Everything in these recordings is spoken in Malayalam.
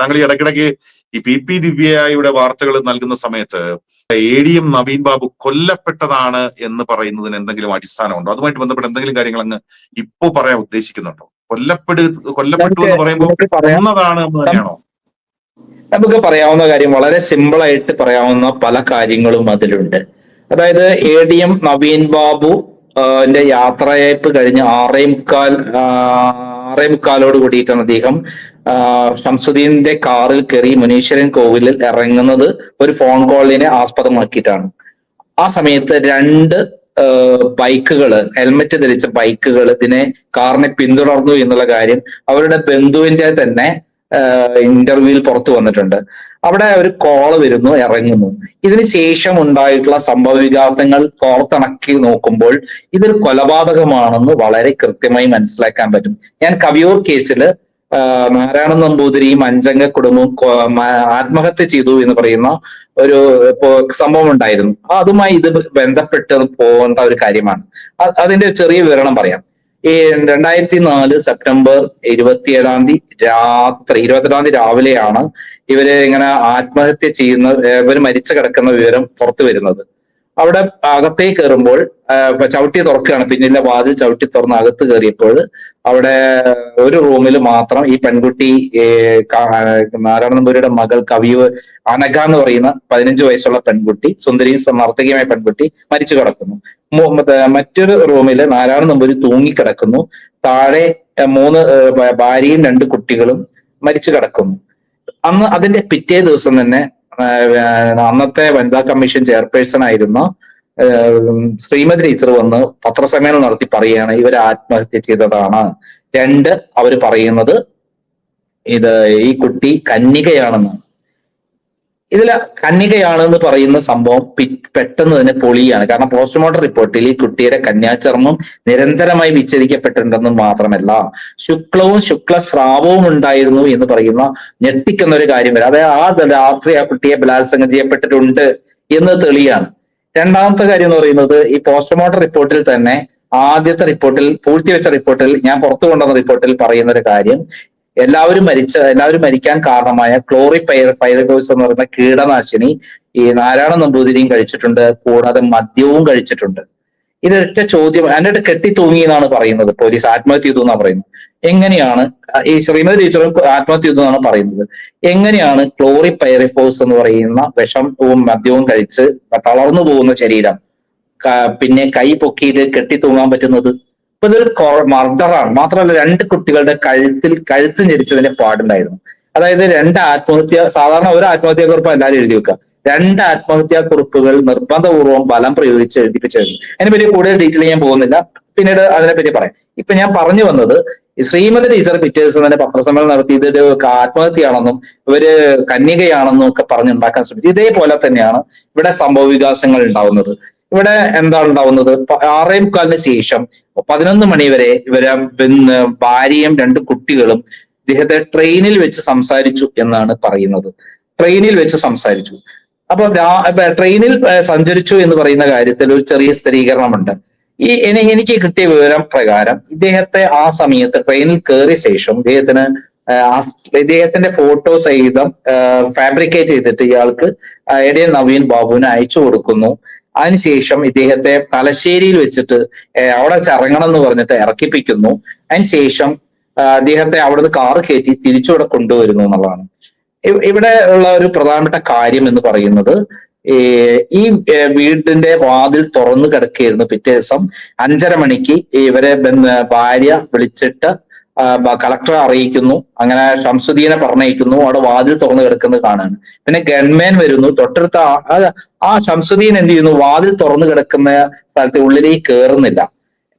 താങ്കൾ ഈ ഇടയ്ക്കിടയ്ക്ക് ഈ പി പി ദിവ്യയുടെ വാർത്തകൾ നൽകുന്ന സമയത്ത് A D M Naveen Babu കൊല്ലപ്പെട്ടതാണ് എന്ന് പറയുന്നതിന് എന്തെങ്കിലും അടിസ്ഥാനമുണ്ടോ? അതുമായിട്ട് ബന്ധപ്പെട്ട് എന്തെങ്കിലും കാര്യങ്ങൾ അങ്ങ് ഇപ്പോ പറയാൻ ഉദ്ദേശിക്കുന്നുണ്ടോ? കൊല്ലപ്പെടു കൊല്ലപ്പെട്ടു എന്ന് പറയുമ്പോൾ നമുക്ക് എന്ന് തന്നെയാണോ? നമുക്ക് പറയാവുന്ന കാര്യം വളരെ സിമ്പിൾ ആയിട്ട് പറയാവുന്ന പല കാര്യങ്ങളും അതിലുണ്ട്. അതായത് A D M Naveen Babu ന്റെ യാത്രയയപ്പ് കഴിഞ്ഞ് ആറേ മുക്കാൽ ആറേ മുക്കാലോട് കൂടിയിട്ടാണ് അദ്ദേഹം ഷംസുദ്ദീന്റെ കാറിൽ കയറി മുനീശ്വരൻ കോവിലിൽ ഇറങ്ങുന്നത് ഒരു ഫോൺ കോളിനെ ആസ്പദമാക്കിയിട്ടാണ്. ആ സമയത്ത് രണ്ട് ബൈക്കുകൾ ഹെൽമെറ്റ് ധരിച്ച ബൈക്കുകൾ ഇതിനെ കാറിനെ പിന്തുടർന്നു എന്നുള്ള കാര്യം അവരുടെ ബന്ധുവിന്റെ തന്നെ ഇന്റർവ്യൂവിൽ പുറത്തു വന്നിട്ടുണ്ട്. അവിടെ ഒരു കോൾ വരുന്നു ഇറങ്ങുന്നു. ഇതിന് ശേഷം ഉണ്ടായിട്ടുള്ള സംഭവ വികാസങ്ങൾ കോർത്തിണക്കി നോക്കുമ്പോൾ ഇതൊരു കൊലപാതകമാണെന്ന് വളരെ കൃത്യമായി മനസ്സിലാക്കാൻ പറ്റും. ഞാൻ കവിയൂർ കേസിൽ നാരായണ നമ്പൂതിരിയും അഞ്ചംഗ കുടുംബവും ആത്മഹത്യ ചെയ്തു എന്ന് പറയുന്ന ഒരു സംഭവം ഉണ്ടായിരുന്നു. അതുമായി ഇത് ബന്ധപ്പെട്ട് പോകേണ്ട ഒരു കാര്യമാണ്. അതിന്റെ ചെറിയ വിവരണം പറയാം. ഈ രണ്ടായിരത്തി നാല് സെപ്റ്റംബർ ഇരുപത്തിയേഴാം തീയതി രാത്രി ഇരുപത്തെട്ടാം തീയതി രാവിലെയാണ് ഇവർ ഇങ്ങനെ ആത്മഹത്യ ചെയ്യുന്ന ഇവർ മരിച്ചു കിടക്കുന്ന വിവരം പുറത്തു വരുന്നത്. അവിടെ അകത്തേക്ക് കയറുമ്പോൾ ചവിട്ടി തുറക്കുകയാണ്. പിന്നിലെ വാതിൽ ചവിട്ടി തുറന്ന് അകത്ത് കയറിയപ്പോൾ അവിടെ ഒരു റൂമിൽ മാത്രം ഈ പെൺകുട്ടി നാരായണ മകൾ കവിവ് അനഘ എന്ന് പറയുന്ന പതിനഞ്ച് വയസ്സുള്ള പെൺകുട്ടി സുന്ദരിയും നർത്തകിയുമായ പെൺകുട്ടി മരിച്ചു കിടക്കുന്നു. മറ്റൊരു റൂമിൽ നാരായണ നമ്പൂരി തൂങ്ങിക്കിടക്കുന്നു. താഴെ മൂന്ന് ഭാര്യയും രണ്ട് കുട്ടികളും മരിച്ചു കിടക്കുന്നു. അന്ന് അതിന്റെ പിറ്റേ ദിവസം തന്നെ അന്നത്തെ വനിതാ കമ്മീഷൻ ചെയർപേഴ്സൺ ആയിരുന്ന. ശ്രീമതി ടീച്ചർ വന്ന് പത്രസമ്മേളനം നടത്തി പറയുകയാണ് ഇവർ ആത്മഹത്യ ചെയ്തതാണ്. രണ്ട് അവർ പറയുന്നത് ഇത് ഈ കുട്ടി കന്യകയാണെന്ന്. ഇതിൽ കന്യകയാണെന്ന് പറയുന്ന സംഭവം പെട്ടെന്ന് തന്നെ പൊളിയാണ്. കാരണം പോസ്റ്റ്മോർട്ടം റിപ്പോർട്ടിൽ ഈ കുട്ടിയുടെ കന്യാചർമ്മം നിരന്തരമായി വിച്ഛേദിക്കപ്പെട്ടിട്ടുണ്ടെന്ന് മാത്രമല്ല ശുക്ലവും ശുക്ലസ്രാവവും ഉണ്ടായിരുന്നു എന്ന് പറയുന്ന ഞെട്ടിക്കുന്ന ഒരു കാര്യം വരെ. അതായത് ആ രാത്രി ആ കുട്ടിയെ ബലാത്സംഗം ചെയ്യപ്പെട്ടിട്ടുണ്ട് എന്ന് തെളിയാണ്. രണ്ടാമത്തെ കാര്യം എന്ന് പറയുന്നത് ഈ പോസ്റ്റ്മോർട്ടം റിപ്പോർട്ടിൽ തന്നെ ആദ്യത്തെ റിപ്പോർട്ടിൽ പൂഴ്ത്തിവെച്ച റിപ്പോർട്ടിൽ ഞാൻ പുറത്തു കൊണ്ടുവന്ന റിപ്പോർട്ടിൽ പറയുന്ന ഒരു കാര്യം എല്ലാവരും മരിച്ച എല്ലാവരും മരിക്കാൻ കാരണമായ ക്ലോറിപൈർ പൈറഗോസ് എന്ന് പറയുന്ന കീടനാശിനി ഈ നാരായണ നമ്പൂതിരിയും കഴിച്ചിട്ടുണ്ട് കൂടാതെ മദ്യവും കഴിച്ചിട്ടുണ്ട്. ഇതൊറ്റ ചോദ്യം എന്നിട്ട് കെട്ടി തൂങ്ങി എന്നാണ് പറയുന്നത്. പോലീസ് ആത്മഹത്യ ചെയ്തു എന്നാണ് പറയുന്നത്. എങ്ങനെയാണ് ഈ ശ്രീമതി ടീച്ചറും ആത്മഹത്യ ചെയ്തു എന്നാണ് പറയുന്നത്. എങ്ങനെയാണ് ക്ലോറി പൈറിഫോസ് എന്ന് പറയുന്ന വിഷവും മദ്യവും കഴിച്ച് തളർന്നു പോകുന്ന ശരീരം പിന്നെ കൈ പൊക്കിയിട്ട് കെട്ടി തൂങ്ങാൻ പറ്റുന്നത്? ഇപ്പൊ ഇതൊരു മർഡറാണ് മാത്രമല്ല രണ്ട് കുട്ടികളുടെ കഴുത്തിൽ കഴുത്ത് ഞെരിച്ചതിന്റെ പാടുണ്ടായിരുന്നു. അതായത് രണ്ട് ആത്മഹത്യ സാധാരണ ഒരു ആത്മഹത്യാ കുറിപ്പ് എല്ലാവരും എഴുതി വെക്കുക. രണ്ട് ആത്മഹത്യാ കുറിപ്പുകൾ നിർബന്ധപൂർവം ബലം പ്രയോഗിച്ച് എഴുതിപ്പിച്ചിരുന്നു. അതിനെ അതിനെപ്പറ്റി കൂടുതൽ ഡീറ്റെയിൽ ഞാൻ പോകുന്നില്ല. പിന്നീട് അതിനെപ്പറ്റി പറയാം. ഇപ്പൊ ഞാൻ പറഞ്ഞു വന്നത് ശ്രീമതി ടീച്ചർ പിറ്റേ ദിവസം തന്നെ പത്രസമ്മേളനം നടത്തി ഇതൊരു ആത്മഹത്യയാണെന്നും ഇവർ കന്യകയാണെന്നും ഒക്കെ പറഞ്ഞുണ്ടാക്കാൻ ശ്രമിച്ചു. ഇതേപോലെ തന്നെയാണ് ഇവിടെ സംഭവ വികാസങ്ങൾ ഉണ്ടാവുന്നത്. ഇവിടെ എന്താണ് ഉണ്ടാവുന്നത്? ആറേ മുക്കാലിന് ശേഷം പതിനൊന്ന് മണി വരെ ഇവരെ ഭാര്യയും രണ്ട് കുട്ടികളും ഇദ്ദേഹത്തെ ട്രെയിനിൽ വെച്ച് സംസാരിച്ചു എന്നാണ് പറയുന്നത്. ട്രെയിനിൽ വെച്ച് സംസാരിച്ചു. അപ്പൊ ട്രെയിനിൽ സഞ്ചരിച്ചു എന്ന് പറയുന്ന കാര്യത്തിൽ ഒരു ചെറിയ സ്ഥിരീകരണമുണ്ട്. ഈ എനി- എനിക്ക് കിട്ടിയ വിവരം പ്രകാരം ഇദ്ദേഹത്തെ ആ സമയത്ത് ട്രെയിനിൽ കയറിയ ശേഷം ഇദ്ദേഹത്തിന് ഇദ്ദേഹത്തിന്റെ ഫോട്ടോ സഹിതം ഫാബ്രിക്കേറ്റ് ചെയ്തിട്ട് ഇയാൾക്ക് എ നവീൻ ബാബുവിന് അയച്ചു കൊടുക്കുന്നു. അതിനുശേഷം ഇദ്ദേഹത്തെ തലശ്ശേരിയിൽ വെച്ചിട്ട് അവിടെ ചറങ്ങണം എന്ന് പറഞ്ഞിട്ട് ഇറക്കിപ്പിക്കുന്നു. അതിനുശേഷം അദ്ദേഹത്തെ അവിടുന്ന് കാറ് കയറ്റി തിരിച്ചുവിടെ കൊണ്ടുവരുന്നു എന്നുള്ളതാണ്. ഇവിടെ ഉള്ള ഒരു പ്രധാനപ്പെട്ട കാര്യം എന്ന് പറയുന്നത് ഈ വീടിന്റെ വാതിൽ തുറന്നു കിടക്കുകയായിരുന്നു പിറ്റേ ദിവസം. അഞ്ചര മണിക്ക് ഇവരെ ഭാര്യ വിളിച്ചിട്ട് കളക്ടറെ അറിയിക്കുന്നു. അങ്ങനെ ഷംസുദ്ദീനെ പറഞ്ഞയക്കുന്നു. അവിടെ വാതിൽ തുറന്നു കിടക്കുന്നത് കാണാണ്. പിന്നെ ഗൺമാൻ വരുന്നു. തൊട്ടടുത്ത ആ- ഷംസുദ്ദീൻ എന്ത് ചെയ്യുന്നു? വാതിൽ തുറന്നു കിടക്കുന്ന സ്ഥലത്ത് ഉള്ളിലേക്ക് കയറുന്നില്ല.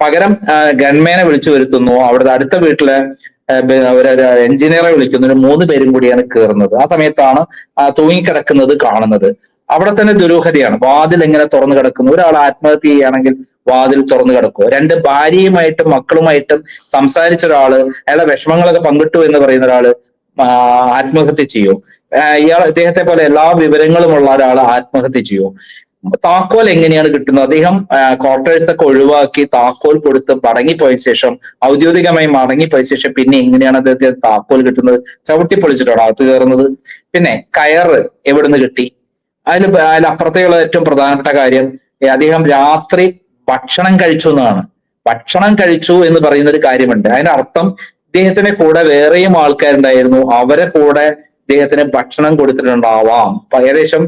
പകരം ഗൺമാനെ വിളിച്ചു വരുത്തുന്നു. അവിടുത്തെ അടുത്ത വീട്ടിലെ ഒരു എഞ്ചിനീയറെ വിളിക്കുന്നു. ഒരു മൂന്ന് പേരും കൂടിയാണ് കയറുന്നത്. ആ സമയത്താണ് തൂങ്ങിക്കിടക്കുന്നത് കാണുന്നത്. അവിടെ തന്നെ ദുരൂഹതയാണ്. വാതിൽ എങ്ങനെ തുറന്നു കിടക്കുന്നു? ഒരാൾ ആത്മഹത്യ ചെയ്യുകയാണെങ്കിൽ വാതിൽ തുറന്നു കിടക്കുക രണ്ട് ഭാര്യയുമായിട്ടും മക്കളുമായിട്ടും സംസാരിച്ച ഒരാൾ അയാളെ വിഷമങ്ങളൊക്കെ പങ്കിട്ടു എന്ന് പറയുന്ന ഒരാൾ ആത്മഹത്യ ചെയ്യും. ഇയാൾ ഇദ്ദേഹത്തെ പോലെ എല്ലാ വിവരങ്ങളുമുള്ള ഒരാൾ ആത്മഹത്യ ചെയ്യും. താക്കോൽ എങ്ങനെയാണ് കിട്ടുന്നത്? അദ്ദേഹം ക്വാർട്ടേഴ്സ് ഒക്കെ ഒഴിവാക്കി താക്കോൽ കൊടുത്ത് മടങ്ങിപ്പോയ ശേഷം ഔദ്യോഗികമായി മടങ്ങിപ്പോയ ശേഷം പിന്നെ എങ്ങനെയാണ് അദ്ദേഹത്തിന് താക്കോൽ കിട്ടുന്നത്? ചവിട്ടി പൊളിച്ചിട്ടാണ് അകത്ത് കയറുന്നത്. പിന്നെ കയറ് എവിടുന്ന് കിട്ടി? അതിൽ അതിലപ്പുറത്തേക്കുള്ള ഏറ്റവും പ്രധാനപ്പെട്ട കാര്യം അദ്ദേഹം രാത്രി ഭക്ഷണം കഴിച്ചു എന്നാണ്. ഭക്ഷണം കഴിച്ചു എന്ന് പറയുന്ന ഒരു കാര്യമുണ്ട് അതിനർത്ഥം ഇദ്ദേഹത്തിന് കൂടെ വേറെയും ആൾക്കാരുണ്ടായിരുന്നു. അവരെ കൂടെ ഇദ്ദേഹത്തിന് ഭക്ഷണം കൊടുത്തിട്ടുണ്ടാവാം. ഏകദേശം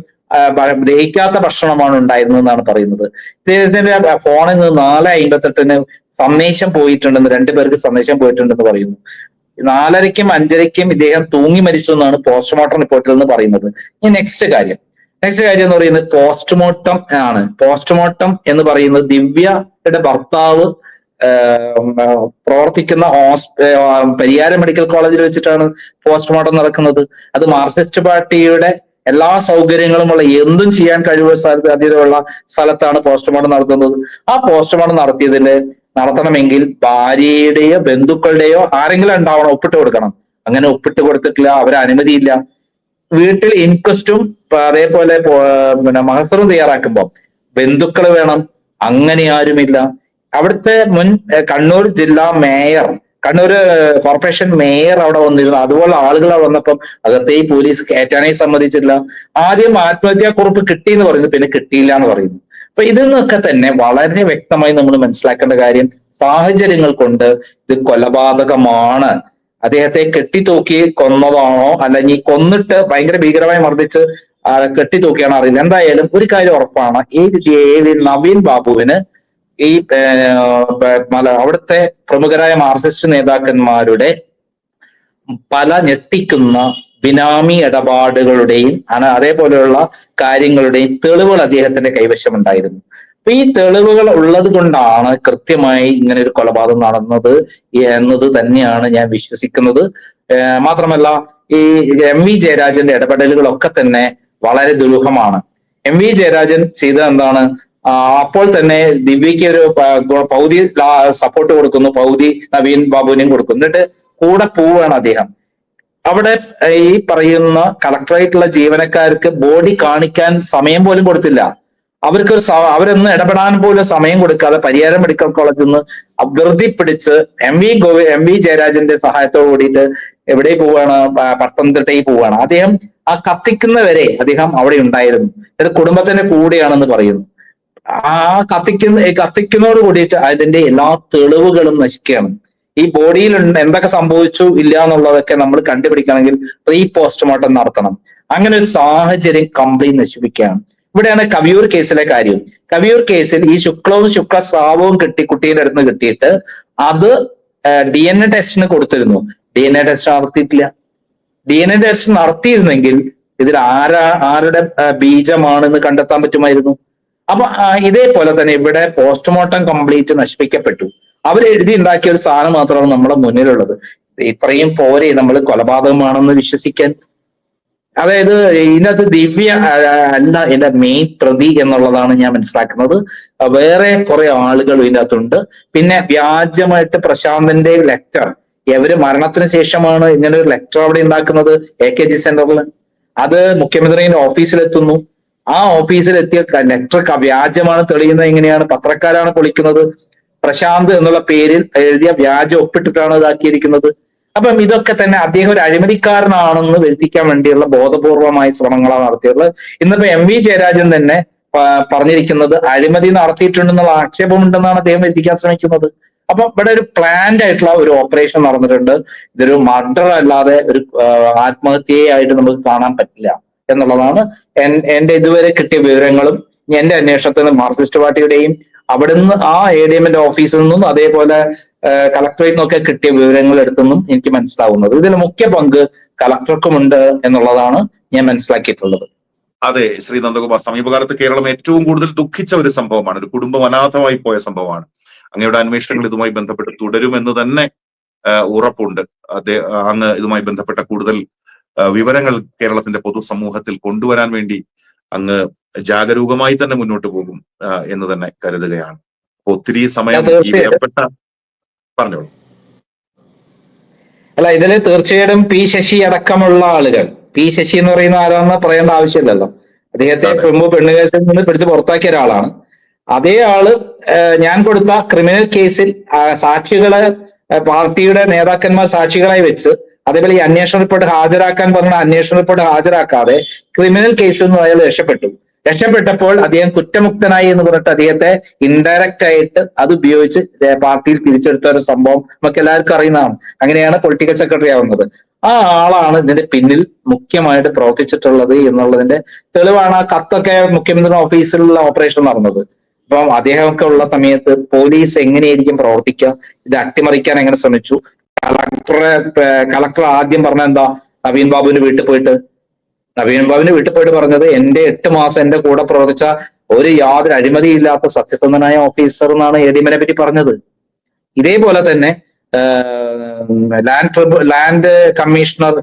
ദഹിക്കാത്ത ഭക്ഷണമാണ് ഉണ്ടായിരുന്നത് എന്നാണ് പറയുന്നത്. ഇദ്ദേഹത്തിന്റെ ഫോണിൽ നിന്ന് നാല് അമ്പത്തെട്ടിന് സന്ദേശം പോയിട്ടുണ്ടെന്ന് രണ്ടുപേർക്ക് സന്ദേശം പോയിട്ടുണ്ടെന്ന് പറയുന്നു. നാലരയ്ക്കും അഞ്ചരയ്ക്കും ഇദ്ദേഹം തൂങ്ങി മരിച്ചു എന്നാണ് പോസ്റ്റ്മോർട്ടം റിപ്പോർട്ടിൽ നിന്ന് പറയുന്നത്. ഇനി നെക്സ്റ്റ് കാര്യം. നെക്സ്റ്റ് കാര്യം എന്ന് പറയുന്നത് പോസ്റ്റ്മോർട്ടം ആണ്. പോസ്റ്റ്മോർട്ടം എന്ന് പറയുന്നത് ദിവ്യയുടെ ഭർത്താവ് പ്രവർത്തിക്കുന്ന പരിയാരം മെഡിക്കൽ കോളേജിൽ വെച്ചിട്ടാണ് പോസ്റ്റ്മോർട്ടം നടക്കുന്നത്. അത് മാർക്സിസ്റ്റ് പാർട്ടിയുടെ എല്ലാ സൗകര്യങ്ങളുമുള്ള എന്തും ചെയ്യാൻ കഴിവ് സാധ്യതയുള്ള സ്ഥലത്താണ് പോസ്റ്റ്മോർട്ടം നടത്തുന്നത്. ആ പോസ്റ്റ്മോർട്ടം നടത്തിയതിന്റെ നടത്തണമെങ്കിൽ ഭാര്യയുടെയോ ബന്ധുക്കളുടെയോ ആരെങ്കിലും ഉണ്ടാവണം ഒപ്പിട്ട് കൊടുക്കണം. അങ്ങനെ ഒപ്പിട്ട് കൊടുത്തിട്ടില്ല അവരെ അനുമതിയില്ല വീട്ടിൽ ഇൻക്വസ്റ്റും അതേപോലെ പിന്നെ മഹസറും തയ്യാറാക്കുമ്പോൾ ബന്ധുക്കൾ വേണം അങ്ങനെ ആരുമില്ല. അവിടുത്തെ മുൻ കണ്ണൂർ ജില്ലാ മേയർ കണ്ണൂർ കോർപ്പറേഷൻ മേയർ അവിടെ വന്നിരുന്നു. അതുപോലെ ആളുകൾ അവിടെ വന്നപ്പം അകത്തെ പോലീസ് കയറ്റാനേ സമ്മതിച്ചില്ല. ആദ്യം ആത്മഹത്യാക്കുറിപ്പ് കിട്ടി എന്ന് പറയുന്നു പിന്നെ കിട്ടിയില്ല എന്ന് പറയുന്നു. അപ്പൊ ഇതിൽ നിന്നൊക്കെ തന്നെ വളരെ വ്യക്തമായി നമ്മൾ മനസ്സിലാക്കേണ്ട കാര്യം സാഹചര്യങ്ങൾ കൊണ്ട് ഇത് കൊലപാതകമാണ്. അദ്ദേഹത്തെ കെട്ടിത്തൂക്കി കൊന്നതാണോ? അല്ലെങ്കിൽ കൊന്നിട്ട് ഭയങ്കര ഭീകരമായി മർദ്ദിച്ച് കെട്ടിത്തൂക്കിയാണോ അറിയില്ല. എന്തായാലും ഒരു കാര്യം ഉറപ്പാണ്. ഈ ഏത് നവീൻ ബാബുവിന് ഈ അവിടുത്തെ പ്രമുഖരായ മാർക്സിസ്റ്റ് നേതാക്കന്മാരുടെ പല ഞെട്ടിക്കുന്ന ബിനാമി ഇടപാടുകളുടെയും അതേപോലെയുള്ള കാര്യങ്ങളുടെയും തെളിവുകൾ അദ്ദേഹത്തിന്റെ കൈവശമുണ്ടായിരുന്നു. അപ്പൊ ഈ തെളിവുകൾ ഉള്ളത് കൊണ്ടാണ് കൃത്യമായി ഇങ്ങനെ ഒരു കൊലപാതകം നടന്നത് എന്നത് തന്നെയാണ് ഞാൻ വിശ്വസിക്കുന്നത്. മാത്രമല്ല ഈ എം വി ജയരാജന്റെ ഇടപെടലുകളൊക്കെ തന്നെ വളരെ ദുരൂഹമാണ്. എം വി ജയരാജൻ ചെയ്ത എന്താണ്? അപ്പോൾ തന്നെ ദിവ്യയ്ക്ക് ഒരു പൗതി സപ്പോർട്ട് കൊടുക്കുന്നു. പൗതി നവീൻ ബാബുവിനെയും കൊടുക്കുന്നു. എന്നിട്ട് കൂടെ പോവുകയാണ് അദ്ദേഹം. അവിടെ ഈ പറയുന്ന കളക്ടറേറ്റുള്ള ജീവനക്കാർക്ക് ബോഡി കാണിക്കാൻ സമയം പോലും കൊടുത്തില്ല. അവർക്ക് അവരൊന്നും ഇടപെടാൻ പോലും സമയം കൊടുക്കാതെ പരിയാരം മെഡിക്കൽ കോളേജിൽ നിന്ന് വെറുതെ പിടിച്ച് എം വി ഗോവി എം വി ജയരാജന്റെ സഹായത്തോട് കൂടിയിട്ട് എവിടെ പോവാണ് പത്തനംതിട്ടയിൽ പോവാണ് അദ്ദേഹം ആ കത്തിക്കുന്നവരെ അദ്ദേഹം അവിടെ ഉണ്ടായിരുന്നു. ഇത് കുടുംബത്തിന്റെ കൂടെയാണെന്ന് പറയുന്നു. ആ കത്തിക്കുന്ന കത്തിക്കുന്നതോട് കൂടിയിട്ട് അതിന്റെ എല്ലാ തെളിവുകളും നശിക്കുകയാണ്. ഈ ബോഡിയിൽ എന്തൊക്കെ സംഭവിച്ചു ഇല്ല എന്നുള്ളതൊക്കെ നമ്മൾ കണ്ടുപിടിക്കണമെങ്കിൽ റീ പോസ്റ്റ്മോർട്ടം നടത്തണം. അങ്ങനെ ഒരു സാഹചര്യം കംപ്ലീറ്റ് നശിപ്പിക്കുകയാണ്. ഇവിടെയാണ് കവിയൂർ കേസിലെ കാര്യം. കവിയൂർ കേസിൽ ഈ ശുക്ലവും ശുക്ലസ്രാവവും കിട്ടി കുട്ടിയുടെ അടുത്ത് കിട്ടിയിട്ട് അത് ഡി എൻ എ ടെസ്റ്റിന് കൊടുത്തിരുന്നു. ഡി എൻ എ ടെസ്റ്റ് നടത്തിയിട്ടില്ല. ഡി എൻ എ ടെസ്റ്റ് നടത്തിയിരുന്നെങ്കിൽ ഇതിൽ ആരാ ആരുടെ ബീജമാണെന്ന് കണ്ടെത്താൻ പറ്റുമായിരുന്നു. അപ്പൊ ഇതേപോലെ തന്നെ ഇവിടെ പോസ്റ്റ്മോർട്ടം കംപ്ലീറ്റ് നശിപ്പിക്കപ്പെട്ടു. അവർ എഴുതി ഉണ്ടാക്കിയ ഒരു സാധനം മാത്രമാണ് നമ്മുടെ മുന്നിലുള്ളത്. ഇത്രയും പോരെ നമ്മൾ കൊലപാതകമാണെന്ന് വിശ്വസിക്കാൻ അതായത് ഇതിനകത്ത് ദിവ്യ അല്ല എന്റെ മെയിൻ പ്രതി എന്നുള്ളതാണ് ഞാൻ മനസ്സിലാക്കുന്നത്. വേറെ കുറെ ആളുകൾ ഇതിനകത്തുണ്ട്. പിന്നെ വ്യാജമായിട്ട് പ്രശാന്തന്റെ ലെറ്റർ ഇവർ മരണത്തിന് ശേഷമാണ് ഇങ്ങനെ ഒരു ലെറ്റർ അവിടെ ഉണ്ടാക്കുന്നത്. എ കെ ജി സെന്ററിൽ അത് മുഖ്യമന്ത്രിയുടെ ഓഫീസിലെത്തുന്നു. ആ ഓഫീസിലെത്തിയ ലെറ്റർ വ്യാജമാണ് തെളിയുന്നത് എങ്ങനെയാണ്? പത്രക്കാരാണ് പൊളിക്കുന്നത്. പ്രശാന്ത് എന്നുള്ള പേരിൽ എഴുതിയ വ്യാജം ഒപ്പിട്ടിട്ടാണ് ഇതാക്കിയിരിക്കുന്നത്. അപ്പം ഇതൊക്കെ തന്നെ അദ്ദേഹം ഒരു അഴിമതിക്കാരനാണെന്ന് വരുത്തിക്കാൻ വേണ്ടിയുള്ള ബോധപൂർവമായ ശ്രമങ്ങളാണ് നടത്തിയത് ഇന്നിപ്പോ എം വി ജയരാജൻ തന്നെ പറഞ്ഞിരിക്കുന്നത് അഴിമതി നടത്തിയിട്ടുണ്ടെന്നുള്ള ആക്ഷേപമുണ്ടെന്നാണ് അദ്ദേഹം വരുത്തിക്കാൻ ശ്രമിക്കുന്നത്. അപ്പൊ ഇവിടെ ഒരു പ്ലാൻഡ് ആയിട്ടുള്ള ഒരു ഓപ്പറേഷൻ നടന്നിട്ടുണ്ട്. ഇതൊരു മർഡർ അല്ലാതെ ഒരു ആത്മഹത്യയായിട്ട് നമുക്ക് കാണാൻ പറ്റില്ല എന്നുള്ളതാണ് എന്റെ ഇതുവരെ കിട്ടിയ വിവരങ്ങളും എന്റെ അന്വേഷണത്തിൽ മാർക്സിസ്റ്റ് പാർട്ടിയുടെയും അവിടുന്ന് ആ എ ഡി എമ്മിന്റെ ഓഫീസിൽ നിന്നും അതേപോലെ കളക്ടറേറ്റിൽ നിന്നൊക്കെ കിട്ടിയ വിവരങ്ങൾ എടുത്തെന്നും എനിക്ക് മനസ്സിലാവുന്നത്. ഇതിൽ മുഖ്യ പങ്ക് കളക്ടർക്കുമുണ്ട് എന്നുള്ളതാണ് ഞാൻ മനസ്സിലാക്കിയിട്ടുള്ളത്. അതെ ശ്രീ നന്ദകുമാർ. സമീപകാലത്ത് കേരളം ഏറ്റവും കൂടുതൽ ദുഃഖിച്ച ഒരു സംഭവമാണ്. ഒരു കുടുംബം അനാഥമായി പോയ സംഭവമാണ്. അങ്ങയുടെ അന്വേഷണങ്ങൾ ഇതുമായി ബന്ധപ്പെട്ട് തുടരുമെന്ന് തന്നെ ഉറപ്പുണ്ട്. അതേ അങ്ങ് ഇതുമായി ബന്ധപ്പെട്ട കൂടുതൽ വിവരങ്ങൾ കേരളത്തിന്റെ പൊതുസമൂഹത്തിൽ കൊണ്ടുവരാൻ വേണ്ടി അങ്ങ് ജാഗരൂകമായി തന്നെ മുന്നോട്ട് പോകും എന്ന് തന്നെ കരുതുകയാണ്. ഒത്തിരി സമയം ഈ വിലപ്പെട്ട പറഞ്ഞോളൂ. അല്ല ഇതിൽ തീർച്ചയായിട്ടും പി ശശി അടക്കമുള്ള ആളുകൾ. പി ശശി എന്ന് പറയുന്ന ആരാന്ന് പറയേണ്ട ആവശ്യമില്ലല്ലോ. അദ്ദേഹത്തെ പെമ്പ് മുമ്പ് പെണ്ണ് നിന്ന് പിടിച്ച് പുറത്താക്കിയ ഒരാളാണ്. അതേ ആൾ ഞാൻ കൊടുത്ത ക്രിമിനൽ കേസിൽ സാക്ഷികളെ പാർട്ടിയുടെ നേതാക്കന്മാർ സാക്ഷികളായി വെച്ച് അതേപോലെ ഈ അന്വേഷണ റിപ്പോർട്ട് ഹാജരാക്കാൻ പറഞ്ഞ അന്വേഷണ റിപ്പോർട്ട് ഹാജരാക്കാതെ ക്രിമിനൽ കേസിൽ നിന്ന് അയാൾ രക്ഷപ്പെട്ടു. രക്ഷപ്പെട്ടപ്പോൾ അദ്ദേഹം കുറ്റമുക്തനായി എന്ന് പറഞ്ഞിട്ട് അദ്ദേഹത്തെ ഇൻഡയറക്റ്റ് ആയിട്ട് അത് ഉപയോഗിച്ച് പാർട്ടിയിൽ തിരിച്ചെടുത്ത ഒരു സംഭവം നമുക്ക് എല്ലാവർക്കും അറിയുന്നതാണ്. അങ്ങനെയാണ് പൊളിറ്റിക്കൽ സെക്രട്ടറി ആവുന്നത്. ആ ആളാണ് ഇതിന്റെ പിന്നിൽ മുഖ്യമായിട്ട് പ്രവർത്തിച്ചിട്ടുള്ളത് എന്നുള്ളതിന്റെ തെളിവാണ് ആ കത്തൊക്കെ മുഖ്യമന്ത്രി ഓഫീസിലുള്ള ഓപ്പറേഷൻ നടന്നത്. അപ്പം അദ്ദേഹമൊക്കെ ഉള്ള സമയത്ത് പോലീസ് എങ്ങനെയായിരിക്കും പ്രവർത്തിക്കുക? ഇത് അട്ടിമറിക്കാൻ എങ്ങനെ ശ്രമിച്ചു? കളക്ടറെ കളക്ടർ ആദ്യം പറഞ്ഞ എന്താ? നവീൻ ബാബുവിന്റെ വീട്ടിൽ പോയിട്ട് നവീൻ ബാബുവിന്റെ വീട്ടിൽ പോയിട്ട് പറഞ്ഞത് എന്റെ എട്ട് മാസം എന്റെ കൂടെ പ്രവർത്തിച്ച ഒരു യാതൊരു അഴിമതിയില്ലാത്ത സത്യസന്ധനായ ഓഫീസർ എന്നാണ് എ ഡിമിനെ പറ്റി പറഞ്ഞത്. ഇതേപോലെ തന്നെ ലാൻഡ് ലാൻഡ് കമ്മീഷണർ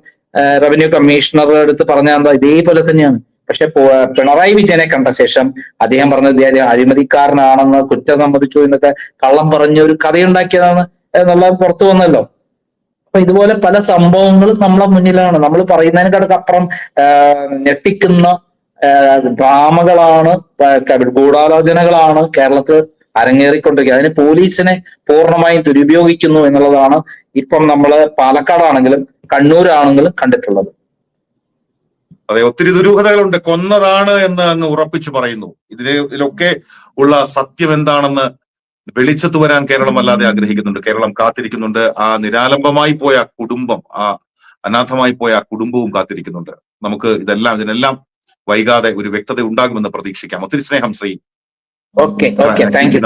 റവന്യൂ കമ്മീഷണറുടെ അടുത്ത് പറഞ്ഞ എന്താ ഇതേപോലെ തന്നെയാണ്. പക്ഷെ പിണറായി വിജയനെ കണ്ട ശേഷം അദ്ദേഹം പറഞ്ഞത് അഴിമതിക്കാരനാണെന്ന് കുറ്റം സമ്മതിച്ചു എന്നൊക്കെ കള്ളം പറഞ്ഞ ഒരു കഥയുണ്ടാക്കിയതാണ് എന്നുള്ളത് പുറത്തു വന്നല്ലോ. അപ്പൊ ഇതുപോലെ പല സംഭവങ്ങളും നമ്മളെ മുന്നിലാണ്. നമ്മൾ പറയുന്നതിനേക്കാളൊക്കെ അപ്പുറം ഞെട്ടിക്കുന്ന ഡ്രാമകളാണ് ഗൂഢാലോചനകളാണ് കേരളത്തിൽ അരങ്ങേറിക്കൊണ്ടിരിക്കുക അതിന് പോലീസിനെ പൂർണമായും ദുരുപയോഗിക്കുന്നു എന്നുള്ളതാണ് ഇപ്പം നമ്മൾ പാലക്കാടാണെങ്കിലും കണ്ണൂരാണെങ്കിലും കണ്ടിട്ടുള്ളത്. അതെ ഒത്തിരി ദുരൂഹതകളുണ്ട്. കൊന്നതാണ് എന്ന് അങ്ങ് ഉറപ്പിച്ചു പറയുന്നു. ഇതിലൊക്കെ ഉള്ള സത്യം എന്താണെന്ന് വെളിച്ചത്ത് വരാൻ കേരളം അല്ലാതെ ആഗ്രഹിക്കുന്നുണ്ട്. കേരളം കാത്തിരിക്കുന്നുണ്ട്. ആ നിരാലംബമായി പോയ കുടുംബം ആ അനാഥമായി പോയ ആ കുടുംബവും കാത്തിരിക്കുന്നുണ്ട്. നമുക്ക് ഇതെല്ലാം ഇതിനെല്ലാം വൈകാതെ ഒരു വ്യക്തത ഉണ്ടാകുമെന്ന് പ്രതീക്ഷിക്കാം. ഒത്തിരി സ്നേഹം Sree okay okay thank you